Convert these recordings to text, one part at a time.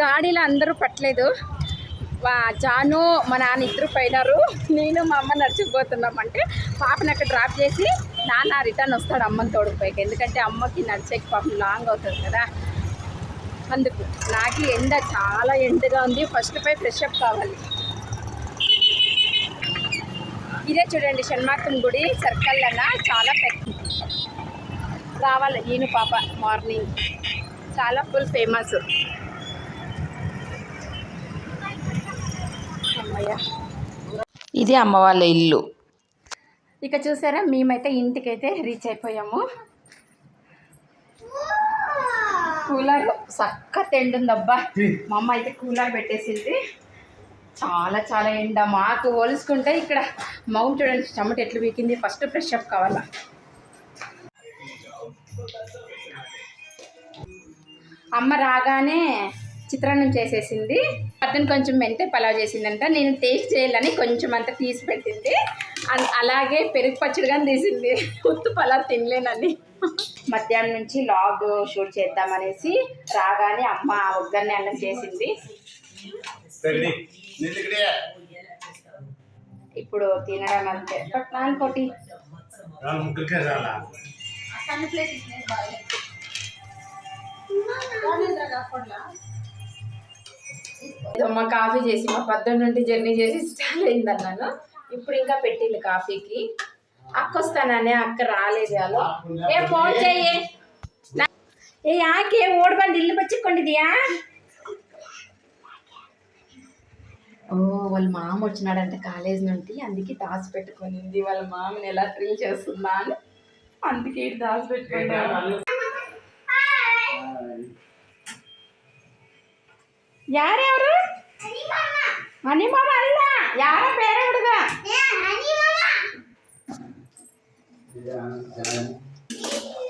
గాడిలో అందరూ పట్టలేదు. వా జాను మా నాన్న ఇద్దరు పోయినారు. నేను మా అమ్మ నడిచిపోతున్నాం అంటే పాపని అక్కడ డ్రాప్ చేసి నాన్న రిటర్న్ వస్తాడు అమ్మని తోడుకుపోయాక ఎందుకంటే అమ్మకి నడిచేకి పాపం లాంగ్ అవుతుంది కదా. అందుకు నాకు ఎండ చాలా ఎండగా ఉంది. ఫస్ట్ పై ఫ్రెష్ అప్ కావాలి. ఇదే చూడండి షణ్మార్తం గుడి సర్కల్ అన్న చాలా పెద్ద రావాలి. నేను పాప మార్నింగ్ చాలా ఫుల్ ఫేమస్ ఇది అమ్మ వాళ్ళ ఇల్లు. ఇక చూసారా మేమైతే ఇంటికైతే రీచ్ అయిపోయాము. కూలర్ చక్క తెండుందబ్బా. మా అమ్మ అయితే కూలర్ పెట్టేసింది. చాలా చాలా ఎండ మాకు పోల్చుకుంటే ఇక్కడ మౌంట్ చూడండి చెమట ఎట్లు వీకింది ఫస్ట్ ఫ్రెష్ అప్ కావాలా? అమ్మ రాగానే చిత్రాన్నం చేసేసింది. అతను కొంచెం మెంతే పలావ్ చేసిందంట. నేను టేస్ట్ చేయాలని కొంచెం అంత తీసి పెట్టింది. అలాగే పెరుగు పచ్చడి కానీ తీసింది. ఉత్తు పలావ్ తినలేనని మధ్యాహ్నం నుంచి లాగ్ షూట్ చేద్దామనేసి రాగానే అమ్మ ఒగ్గరిని అన్నం చేసింది. ఇప్పుడు తినడం అంతే. బట్ నానుకోటి నాలుగు ముగ్గురికే చాలా మా కాఫీ చేసి మా పద్దెనిమిది నుండి జర్నీ చేసి స్టార్ట్ అయింది అన్నాను. ఇప్పుడు ఇంకా పెట్టింది కాఫీకి. అక్క వస్తాననే అక్క రాలేదు అలా ఏ ఫోన్ చెయ్యి. ఏ యాకే ఓడబండి ఇల్లు పచ్చికొండిదియా ఓ వాళ్ళ మామ వచ్చినాడంటే కాలేజ్ నుండి. అందుకే దాచి పెట్టుకునింది వాళ్ళ మామని ఎలా థ్రిల్ చేస్తుందా అని. అందుకే దాచి పెట్టుకున్నాను ಯಾರ್ಯಾರು ಹನಿ ಮಾಮ ಅಲ್ಲ ಯಾರ ಬೇರೆ ಹುಡುಗ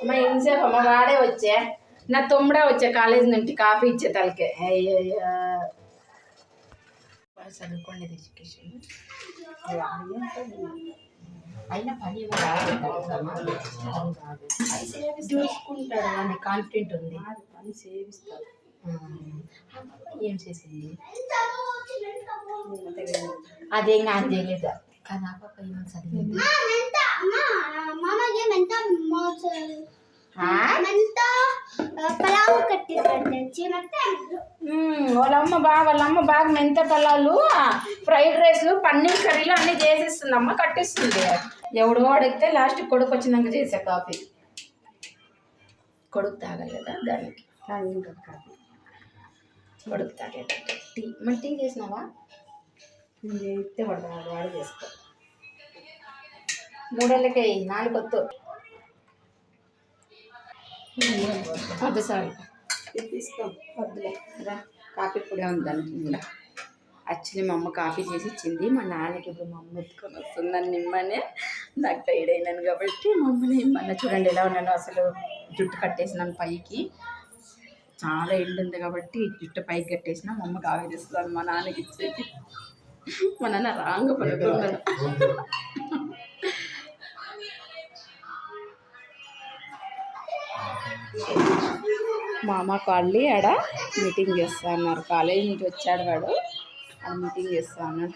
మా ఇంతసేపు అమ్మ వాడే వచ్చే నా తమ్ముడే వచ్చే కాలేజ్ నుండి కాఫీ ఇచ్చే తలకే అయ్యయ్యా చదువుకోండి ఎడ్యుకేషన్ అయినా పని ఏమో రాదు చూసుకుంటాడు అని కాన్ఫిడెంట్ ఉంది పని సేవిస్తాడు ఏం చేసింది కానీ చేయలేదు కానీ ఆ పాప ఏమో చదివింది వాళ్ళమ్మ బాగా వాళ్ళమ్మ బాగా మెంత పలాలు ఫ్రైడ్ రైస్లు పన్నీర్ కర్రీలు అన్నీ చేసేస్తుంది అమ్మ కట్టిస్తుంది. ఎవడు వాడితే లాస్ట్ కొడుకు వచ్చినాక చేసే కాఫీ. కొడుకు తాగలేదా దానికి. కాఫీ. తాగేటట్టు టీ. మరి టీ చేసినావా? నేను చేస్తే వాడు వాడు చేసుకో మూడేళ్ళకి నాలుగు వద్దు వద్దు సారీ. తీసుకో వద్దులే. రా కాఫీ పొడి ఉంది దానికి ఇంకా యాక్చువల్లీ మా అమ్మ కాఫీ చేసి ఇచ్చింది మా నాన్నకి ఇప్పుడు మా అమ్మ ఎత్తుకొని వస్తుందని నిమ్మనే. నాకు టైడ్ అయినాను కాబట్టి మా అమ్మని నిమ్మన్న చూడండి ఎలా ఉన్నాను అసలు జుట్టు కట్టేసినాను పైకి. చాలా ఎండు ఉంది కాబట్టి జుట్టు పైకి కట్టేసిన మా అమ్మకి కాఫీ మా నాన్నకి ఇచ్చేది మా నాన్న రాంగ పడుకున్నాడు మా అమ్మ కాళ్ళి ఆడ మీటింగ్ చేస్తా అన్నారు. కాలేజీ నుంచి వచ్చాడు వాడు. ఆడ మీటింగ్ చేస్తా అన్నాడు.